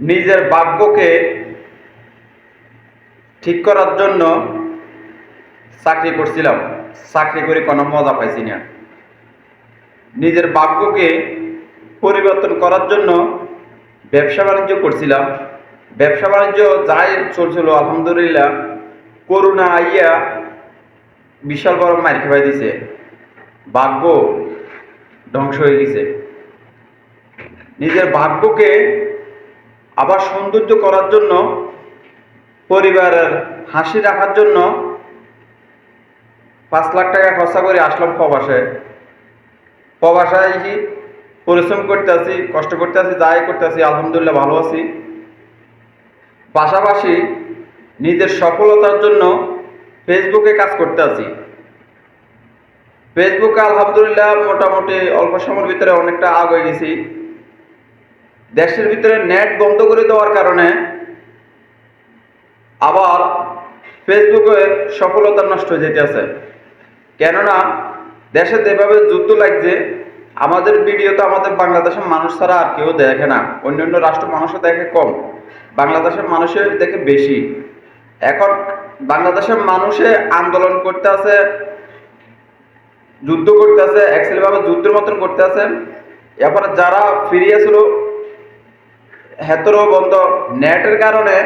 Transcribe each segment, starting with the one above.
নিজের ভাগ্যকে ঠিক করার জন্য চাকরি করছিলাম। চাকরি করে কোনো মজা পাইছি না। নিজের ভাগ্যকে পরিবর্তন করার জন্য ব্যবসা বাণিজ্য করছিলাম। ব্যবসা বাণিজ্য যাই চলছিল, আলহামদুলিল্লাহ করোনা আইয়া বিশাল বড় মার খেপাই দিছে। ভাগ্য ধ্বংস হয়ে গেছে। নিজের ভাগ্যকে আবার সৌন্দর্য করার জন্য, পরিবারের হাসি রাখার জন্য পাঁচ লাখ টাকা খরচা করে আসলাম প্রবাসে। প্রবাসায় কি পরিশ্রম করতে আছি কষ্ট করতে আছি যাই করতে আছি আলহামদুলিল্লাহ ভালো আছি। পাশাপাশি নিজের সফলতার জন্য ফেসবুকে কাজ করতে আছি। ফেসবুকে আলহামদুলিল্লাহ মোটামুটি অল্প সময়ের ভিতরে অনেকটা আগে গেছি। দেশের ভিতরে নেট বন্ধ করে দেওয়ার কারণে আবার ফেসবুকে সফলতা নষ্ট হয়ে যেতেছে কেননা, দেশে যেভাবে যুদ্ধ লাগছে, আমাদের ভিডিও তো আমাদের বাংলাদেশের মানুষ ছাড়া আর কেউ দেখে না। অন্যান্য রাষ্ট্র মানুষও দেখে কম। বাংলাদেশের মানুষের দেখে বেশি। এখন বাংলাদেশের মানুষে আন্দোলন করতে আছে, যুদ্ধ করতে আছে ভাবে যুদ্ধের মতন করতে আছে। এরপরে যারা ফিরিয়ে ছিল হেতরও বন্ধ। নেটের কারণে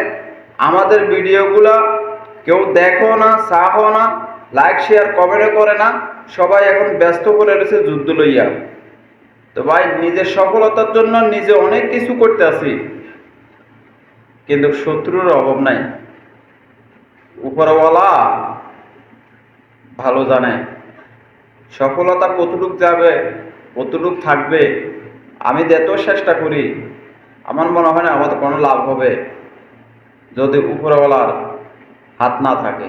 আমাদের ভিডিওগুলা কেউ দেখো না, চাহো না লাইক শেয়ার কমেন্টও করে না। সবাই এখন ব্যস্ত করে রয়েছে যুদ্ধ লইয়া। তো ভাই, নিজের সফলতার জন্য নিজে অনেক কিছু করতে আছি। কিন্তু শত্রুর অভাব নাই। উপরওয়ালা ভালো জানে। সফলতা কতটুক যাবে, কতটুক থাকবে, আমি যত চেষ্টা করি। আমার মনে হয় না আমাদের কোনো লাভ হবে যদি উপরওয়ালার হাত না থাকে।